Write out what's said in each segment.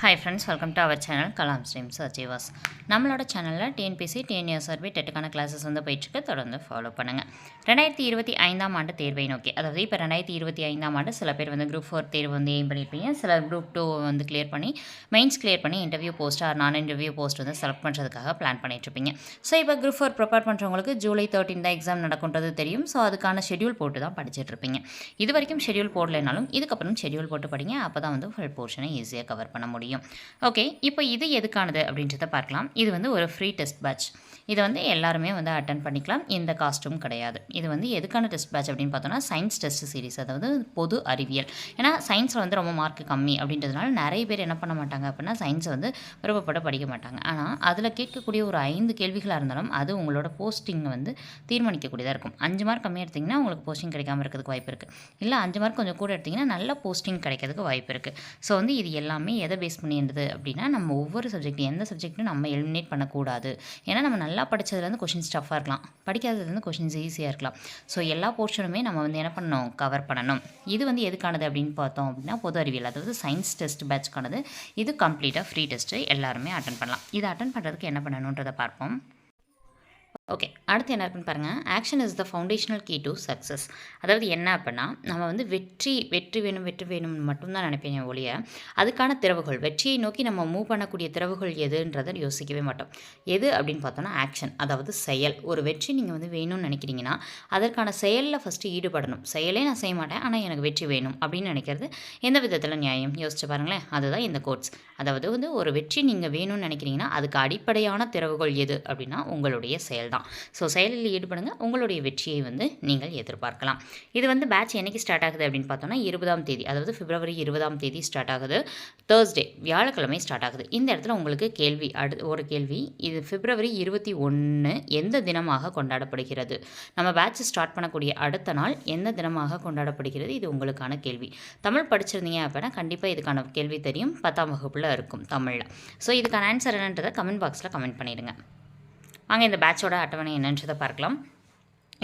Hi friends welcome to our channel Kalam Streams அச்சீவாஸ் நம்மளோட சேனலில் TNPSC TNUS சர்வி டெட்டுக்கான கிளாஸஸ் வந்து போயிட்டுருக்கு. தொடர்ந்து ஃபாலோ பண்ணுங்கள் ரெண்டாயிரத்தி இருபத்தி ஐந்தாம் ஆண்டு தேர்வை நோக்கி அதாவது இப்போ ரெண்டாயிரத்தி இருபத்தி ஐந்தாம் ஆண்டு சில பேர் வந்து குரூப் ஃபோர் தேர்வு வந்து எய்ம் பண்ணியிருப்பீங்க சில குரூப் டூ வந்து கிளியர் பண்ணி மெயின்ஸ் கிளியர் பண்ணி interview post or non interview post வந்து செலக்ட் பண்ணுறதுக்காக பிளான் பண்ணிட்டுருப்பீங்க. ஸோ இப்போ குரூப் ஃபோர் ப்ரிப்பேர் பண்ணுறவங்களுக்கு ஜூலை தேர்ட்டின் தான் எக்ஸாம் நடக்குன்றது தெரியும். ஸோ அதுக்கான ஷெட்யூல் போட்டு தான் படிச்சுட்டு இருப்பீங்க இது வரைக்கும் ஷெட்யூல் போடலைனாலும் இதுக்கப்புறம் ஷெட்யூல் போட்டு படிங்க. அப்போ தான் வந்து ஃபுல் போர்ஷனை ஈஸியாக கவர் பண்ண முடியும். ஓகே இப்போ இது எதுக்கானது அப்படின்றத பார்க்கலாம். இது வந்து ஒரு ஃப்ரீ டெஸ்ட் பேட்ச் இதை வந்து எல்லாருமே வந்து அட்டன் பண்ணிக்கலாம். எந்த காஸ்ட்டும் கிடையாது. இது வந்து எதுக்கான டெஸ்ட் பேட்ச் அப்படின்னு பார்த்தோன்னா சயின்ஸ் டெஸ்ட் சீரிஸ் அதாவது பொது அறிவியல். ஏன்னா சயின்ஸில் வந்து ரொம்ப மார்க் கம்மி அப்படின்றதுனால நிறைய பேர் என்ன பண்ண மாட்டாங்க அப்படின்னா சயின்ஸை வந்து விருப்பப்பட படிக்க மாட்டாங்க. ஆனால் அதில் கேட்கக்கூடிய ஒரு ஐந்து கேள்விகளாக இருந்தாலும் அது உங்களோட போஸ்டிங்கை வந்து தீர்மானிக்கக்கூடியதாக இருக்கும். அஞ்சு மார்க் கம்மியாக எடுத்திங்கன்னா உங்களுக்கு போஸ்டிங் கிடைக்காம இருக்கிறதுக்கு வாய்ப்பு இருக்குது இல்லை அஞ்சு மார்க் கொஞ்சம் கூட எடுத்திங்கன்னா நல்ல போஸ்டிங் கிடைக்கிறதுக்கு வாய்ப்பு இருக்குது ஸோ வந்து இது எல்லாமே எதை பேஸ் பண்ணியிருந்தது அப்படின்னா நம்ம ஒவ்வொரு சப்ஜெக்ட் எந்த சப்ஜெக்ட்டும் நம்ம எலிமினேட் பண்ணக்கூடாது. ஏன்னா நம்ம நல்லா படித்ததுலேருந்து கொஷின்ஸ் டஃப்பாக இருக்கலாம். படிக்காததுலேருந்து கொஷின்ஸ் ஈஸியாக இருக்கலாம். ஸோ எல்லா போர்ஷனுமே நம்ம வந்து என்ன பண்ணணும்? கவர் பண்ணணும். இது வந்து எதுக்கானது அப்படின்னு பார்த்தோம் அப்படின்னா பொது அறிவியல். அதாவது சயின்ஸ் டெஸ்ட் பேட்ச்க்கானது இது கம்ப்ளீட்டாக ஃப்ரீ டெஸ்ட்டு எல்லாருமே அட்டன் பண்ணலாம். இதை அட்டன் பண்ணுறதுக்கு என்ன பண்ணணுன்றதை பார்ப்போம். ஓகே அடுத்து என்ன இருக்குன்னு பாருங்கள் action is the foundational key to success அதாவது என்ன அப்படின்னா நம்ம வந்து வெற்றி வெற்றி வேணும் வெற்றி வேணும்னு மட்டும்தான் நினைப்பேன் ஒழிய அதுக்கான திறவுகள் வெற்றியை நோக்கி நம்ம மூவ் பண்ணக்கூடிய திறவுகள் எதுன்றதை யோசிக்கவே மாட்டோம். எது அப்படின்னு பார்த்தோன்னா ஆக்ஷன் அதாவது செயல். ஒரு வெற்றி நீங்கள் வந்து வேணும்னு நினைக்கிறீங்கன்னா அதற்கான செயலில் ஃபஸ்ட்டு ஈடுபடணும். செயலே நான் செய்ய மாட்டேன் ஆனால் எனக்கு வெற்றி வேணும் அப்படின்னு நினைக்கிறது எந்த விதத்தில் நியாயம்? யோசிச்சு பாருங்களேன். அதுதான் இந்த கோட்ஸ் அதாவது வந்து ஒரு வெற்றி நீங்கள் வேணும்னு நினைக்கிறீங்கன்னா அதுக்கு அடிப்படையான திறவுகள் எது அப்படின்னா உங்களுடைய செயல் தான். ஸோ செயலில் ஈடுபடுங்க. உங்களுடைய வெற்றியை வந்து நீங்கள் எதிர்பார்க்கலாம். இது வந்து பேட்ச் என்னைக்கு ஸ்டார்ட் ஆகுது அப்படின்னு பார்த்தோன்னா இருபதாம் தேதி அதாவது பிப்ரவரி இருபதாம் தேதி ஸ்டார்ட் ஆகுது. தேர்ஸ்டே வியாழக்கிழமை ஸ்டார்ட் ஆகுது. இந்த இடத்துல உங்களுக்கு கேள்வி அடு ஒரு கேள்வி. இது பிப்ரவரி இருபத்தி ஒன்று எந்த தினமாக கொண்டாடப்படுகிறது? நம்ம பேட்ச் ஸ்டார்ட் பண்ணக்கூடிய அடுத்த நாள் எந்த தினமாக கொண்டாடப்படுகிறது? இது உங்களுக்கான கேள்வி. தமிழ் படிச்சிருந்தீங்க அப்படின்னா கண்டிப்பாக இதுக்கான கேள்வி தெரியும். பத்தாம் வகுப்பில் இருக்கும் தமிழில். ஸோ இதுக்கான ஆன்சர் என்னன்றதை கமெண்ட் பாக்ஸில் கமெண்ட் பண்ணிடுங்க. வாங்க இந்த பேட்சோட அட்டவணை என்னன்றதை பார்க்கலாம்.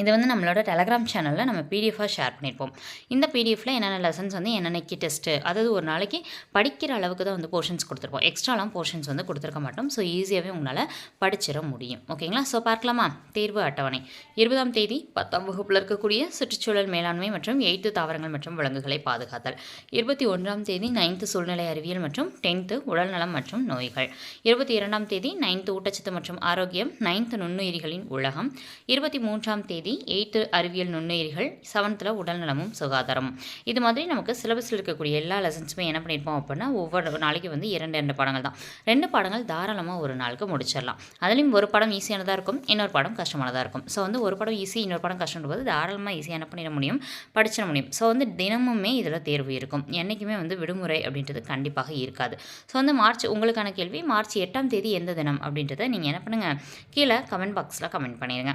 இது வந்து நம்மளோட டெலகிராம் சேனலில் நம்ம பிடிஎஃபாக ஷேர் பண்ணியிருப்போம் இந்த பிடிஎஃபில் என்னென்ன லெசன்ஸ் வந்து என்னென்னக்கு டெஸ்ட்டு அதாவது ஒரு நாளைக்கு படிக்கிற அளவுக்கு தான் வந்து போர்ஷன்ஸ் கொடுத்துருப்போம். எக்ஸ்ட்ராலாம் போர்ஷன்ஸ் வந்து கொடுத்துருக்க மாட்டோம். ஸோ ஈஸியாகவே உங்களால் படிச்சிட முடியும். ஓகேங்களா ஸோ பார்க்கலாமா? தேர்வு அட்டவணை. இருபதாம் தேதி பத்தாம் வகுப்பில் இருக்கக்கூடிய சுற்றுச்சூழல் மேலாண்மை மற்றும் எய்த்து தாவரங்கள் மற்றும் விலங்குகளை பாதுகாத்தல். இருபத்தி ஒன்றாம் தேதி நைன்த்து சூழ்நிலை அறிவியல் மற்றும் டென்த்து உடல்நலம் மற்றும் நோய்கள். இருபத்தி இரண்டாம் தேதி நைன்த்து ஊட்டச்சத்து மற்றும் ஆரோக்கியம். நைன்த்து நுண்ணுயிரிகளின் உலகம். இருபத்தி மூன்றாம் தேதி தேதி எயித்து அறிவியல் நுண்ணுயிரிகள் செவன்த்தில் உடல்நலமும் சுகாதாரமும். இது மாதிரி நமக்கு சிலபஸில் இருக்கக்கூடிய எல்லா லெசன்ஸுமே என்ன பண்ணியிருப்போம் அப்படின்னா ஒவ்வொரு நாளைக்கு வந்து இரண்டு ரெண்டு பாடங்கள் தான். ரெண்டு பாடங்கள் தாராளமாக ஒரு நாளுக்கு முடிச்சிடலாம். அதுலேயும் ஒரு படம் ஈஸியானதாக இருக்கும் இன்னொரு படம் கஷ்டமானதாக இருக்கும். ஸோ வந்து ஒரு படம் ஈஸி இன்னொரு படம் கஷ்டம் போது தாராளமாக ஈஸியாக என்ன பண்ணிட முடியும்? படிச்சிட முடியும். ஸோ வந்து தினமுமே இதில் தேர்வு இருக்கும். என்றைக்குமே வந்து விடுமுறை அப்படின்றது கண்டிப்பாக இருக்காது. ஸோ வந்து மார்ச் உங்களுக்கான கேள்வி மார்ச் எட்டாம் தேதி எந்த தினம் அப்படின்றத நீங்கள் என்ன பண்ணுங்கள் கீழே கமெண்ட் பாக்ஸில் கமெண்ட் பண்ணிடுங்க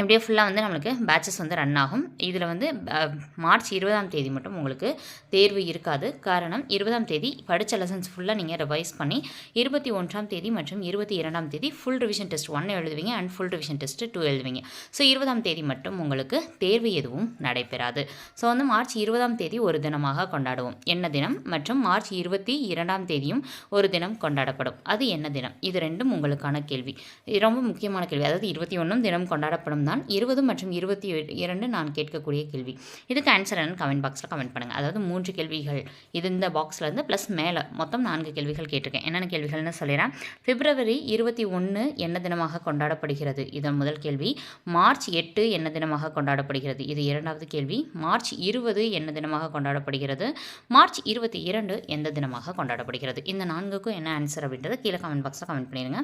இப்படியே ஃபுல்லாக வந்து நம்மளுக்கு பேட்சஸ் வந்து ரன் ஆகும். இதில் வந்து மார்ச் இருபதாம் தேதி மட்டும் உங்களுக்கு தேர்வு இருக்காது. காரணம் இருபதாம் தேதி படித்த லெசன்ஸ் ஃபுல்லாக நீங்கள் ரிவைஸ் பண்ணி இருபத்தி ஒன்றாம் தேதி மற்றும் இருபத்தி இரண்டாம் தேதி ஃபுல் ரிவிஷன் டெஸ்ட் ஒன் எழுதுவீங்க and full revision test two எழுதுவீங்க. ஸோ இருபதாம் தேதி மட்டும் உங்களுக்கு தேர்வு எதுவும் நடைபெறாது. ஸோ வந்து மார்ச் இருபதாம் தேதி ஒரு தினமாக கொண்டாடுவோம். என்ன தினம்? மற்றும் மார்ச் இருபத்தி இரண்டாம் தேதியும் ஒரு தினம் கொண்டாடப்படும். அது என்ன தினம்? இது ரெண்டும் உங்களுக்கான கேள்வி. இது ரொம்ப முக்கியமான கேள்வி. அதாவது இருபத்தி ஒன்றும் தினம் கொண்டாடப்படும் தான் இருபது மற்றும் இருபத்தி இரண்டு நான் கேட்கக்கூடிய கேள்வி. இதுக்கு ஆன்சர் என்னன்னு கமெண்ட் பாக்ஸில் கமெண்ட் பண்ணுங்கள் அதாவது மூன்று கேள்விகள் இது இந்த பாக்ஸில் இருந்து ப்ளஸ் மேலே. மொத்தம் நான்கு கேள்விகள் கேட்டிருக்கேன். என்னென்ன கேள்விகள்னு சொல்லிடுறேன். பிப்ரவரி இருபத்தி ஒன்று என்ன தினமாக கொண்டாடப்படுகிறது? இதன் முதல் கேள்வி. மார்ச் எட்டு என்ன தினமாக கொண்டாடப்படுகிறது? இது இரண்டாவது கேள்வி. மார்ச் இருபது என்ன தினமாக கொண்டாடப்படுகிறது? மார்ச் இருபத்தி இரண்டு எந்த தினமாக கொண்டாடப்படுகிறது? இந்த நான்குக்கும் என்ன ஆன்சர் அப்படின்றத கீழே கமெண்ட் பாக்ஸில் கமெண்ட் பண்ணிடுங்க.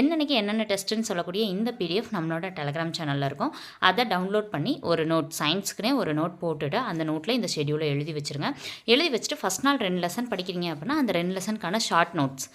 என்னென்னக்கு என்னென்ன டெஸ்ட்டுன்னு சொல்லக்கூடிய இந்த பிடிஎஃப் நம்மளோட டெலகிராம் சேனலில் இருக்கும். அதை டவுன்லோட் பண்ணி ஒரு நோட் சயின்ஸுக்குனே ஒரு நோட் போட்டுட்டு அந்த நோட்டில் இந்த ஷெடியூலை எழுதி வச்சுருங்க. எழுதி வச்சுட்டு ஃபஸ்ட் நாள் ரெண்டு லெசன் படிக்கிறீங்க அப்படின்னா அந்த ரெண்டு லெசனுக்கான ஷார்ட் நோட்ஸ்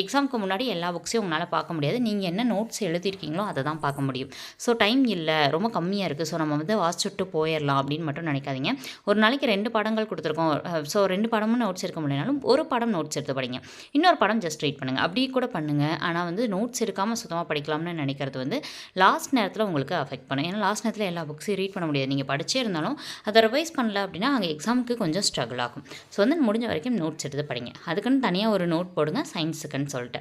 எக்ஸாமுக்கு முன்னாடி எல்லா புக்ஸையும் உங்களால் பார்க்க முடியாது. நீங்கள் என்ன நோட்ஸ் எழுதியிருக்கீங்களோ அதை தான் பார்க்க முடியும். ஸோ டைம் இல்லை. ரொம்ப கம்மியாக இருக்குது ஸோ நம்ம வந்து வாசிச்சுட்டு போயிடலாம் அப்படின்னு மட்டும் நினைக்காதீங்க. ஒரு நாளைக்கு ரெண்டு படங்கள் கொடுத்துருக்கோம். ஸோ ரெண்டு படமும் நோட்ஸ் எடுக்க முடியலனாலும் ஒரு படம் நோட்ஸ் எடுத்து படிங்க. இன்னொரு படம் ஜஸ்ட் ரீட் பண்ணுங்கள் அப்படி கூட பண்ணுங்கள் ஆனால் வந்து நோட்ஸ் எடுக்காமல் சுத்தமாக படிக்கலாம்னு நினைக்கிறது வந்து லாஸ்ட் நேரத்தில் உங்களுக்கு அஃபெக்ட் பண்ணும். ஏன்னா லாஸ்ட் நேரத்தில் எல்லா புக்ஸையும் ரீட் பண்ண முடியாது. நீங்கள் படிச்சே இருந்தாலும் அதை ரிவைஸ் பண்ணல அப்படின்னா அங்கே எக்ஸாமுக்கு கொஞ்சம் ஸ்ட்ரகிள் ஆகும். ஸோ வந்து முடிஞ்ச வரைக்கும் நோட்ஸ் எடுத்து படிங்க. அதுக்குன்னு தனியாக ஒரு நோட் போடுங்க. சயின்ஸுக்குன்னு சொல்லிட்டு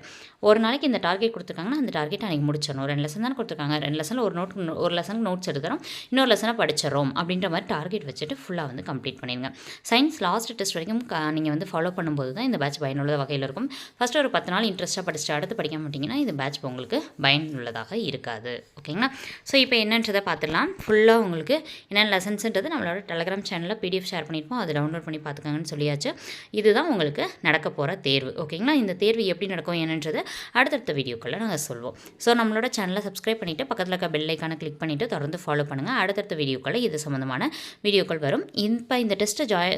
ஒரு நாளைக்கு இந்த டார்கெட் கொடுத்துருக்காங்கன்னா அந்த டார்கெட் அன்றைக்கி முடிச்சிடணும். ரெண்டு லெசன் தான் கொடுத்துருக்காங்க. ரெண்டு லெசனில் ஒரு நோட் ஒரு லெசனுக்கு நோட்ஸ் எடுக்கிறோம். இன்னொரு லெசனை படிச்சிடறோம் அப்படின்ற மாதிரி டார்கெட் வச்சுட்டு ஃபுல்லாக வந்து கம்ப்ளீட் பண்ணிடுங்க. சயின்ஸ் லாஸ்ட் டெஸ்ட் வரைக்கும் நீங்கள் வந்து ஃபாலோ பண்ணும்போது தான் இந்த பேட்ச் பயனுள்ள வகையில் இருக்கும். ஃபஸ்ட்டு ஒரு பத்து நாள் இன்ட்ரெஸ்ட்டாக படிச்சுட்டு அடுத்து படிக்க மாட்டிங்கன்னா இந்த பேட்ச் உங்களுக்கு பயனுள்ளதாக இருக்காது. ஓகேங்களா ஸோ இப்போ என்னன்றதை பார்த்துடலாம். ஃபுல்லாக உங்களுக்கு என்னென்ன லெசன்ஸ்ன்றது நம்மளோட டெலகிராம் சேனலில் பிடிஎஃப் ஷேர் பண்ணியிருப்போம் அதை டவுன்லோட் பண்ணி பார்த்துக்கங்கன்னு சொல்லியாச்சு. இதுதான் உங்களுக்கு நடக்க போகிற தேர்வு. ஓகேங்களா இந்த தேர்வு எப்படி நடக்கும் என்னன்றது அடுத்தடுத்த வீடியோக்களில் நாங்கள் சொல்வோம். ஸோ நம்மளோட சேனலை சப்ஸ்கிரைப் பண்ணிவிட்டு பக்கத்தில் இருக்க பெல் ஐக்கானை கிளிக் பண்ணிவிட்டு தொடர்ந்து ஃபாலோ பண்ணுங்கள் அடுத்தடுத்த வீடியோக்களில் இது சம்மந்தமான வீடியோக்கள் வரும். இப்போ இந்த டெஸ்ட்டை ஜாய்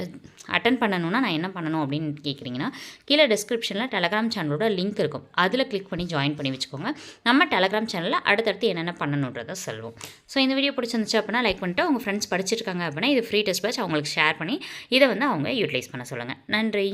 அட்டன் பண்ணணும்னா நான் என்ன பண்ணணும் அப்படின்னு கேட்குறீங்கன்னா கீழே டிஸ்கிரிப்ஷனில் டெலகிராம் சேனலோட லிங்க் இருக்கும். அதில் கிளிக் பண்ணி ஜாயின் பண்ணி வச்சுக்கோங்க. நம்ம டெலகிராம் சேனலில் அடுத்தடுத்து என்னென்ன பண்ணணுன்றதை சொல்வோம். ஸோ இந்த வீடியோ பிடிச்சிருந்துச்சு அப்படின்னா லைக் பண்ணிட்டு உங்கள் ஃப்ரெண்ட்ஸ் படிச்சிருக்காங்க அப்படின்னா இது ஃப்ரீ டெஸ்ட் பேட்ச் அவங்களுக்கு ஷேர் பண்ணி இதை வந்து அவங்க யூட்டிலைஸ் பண்ண சொல்லுங்கள் நன்றி.